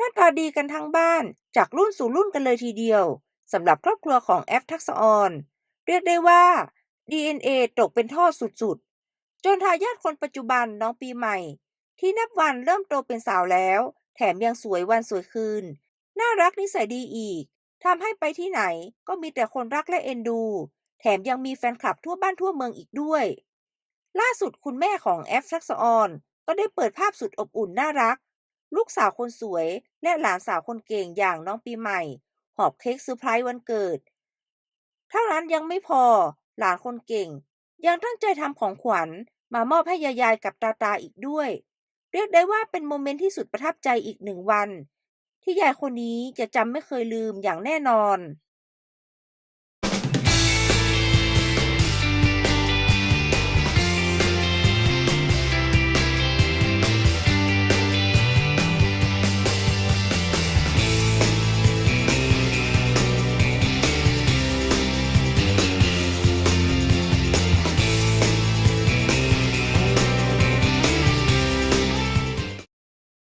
หน้าตาดีกันทั้งบ้าน จากรุ่นสู่รุ่นกันเลยทีเดียวสำหรับครอบครัวของแอฟทักษะออนเรียกได้ว่า DNA ตกเป็นท่อสุดๆ จนทายาทคนปัจจุบันน้องปีใหม่ ที่นับวันเริ่มโตเป็นสาวแล้ว แถมยังสวยวันสวยคืน น่ารักนิสัยดีอีกทำให้ไปที่ไหนก็มีแต่คนรักและเอ็นดู แถมยังมีแฟนคลับทั่วบ้านทั่วเมืองอีกด้วย ล่าสุดคุณแม่ของแอฟทักษะออนก็ได้เปิดภาพสุดอบอุ่นน่ารัก ลูกสาวคนสวยและหลานสาวคนเก่งอย่างน้องปีใหม่ หอบเค้กเซอร์ไพรส์วันเกิด เท่านั้นยังไม่พอหลานคนเก่ง ยังตั้งใจทำของขวัญมามอบให้ยายายกับตาตาอีกด้วย เรียกได้ว่าเป็นโมเมนต์ที่สุดประทับใจอีกหนึ่งวัน ที่ยายคนนี้จะจำไม่เคยลืมอย่างแน่นอน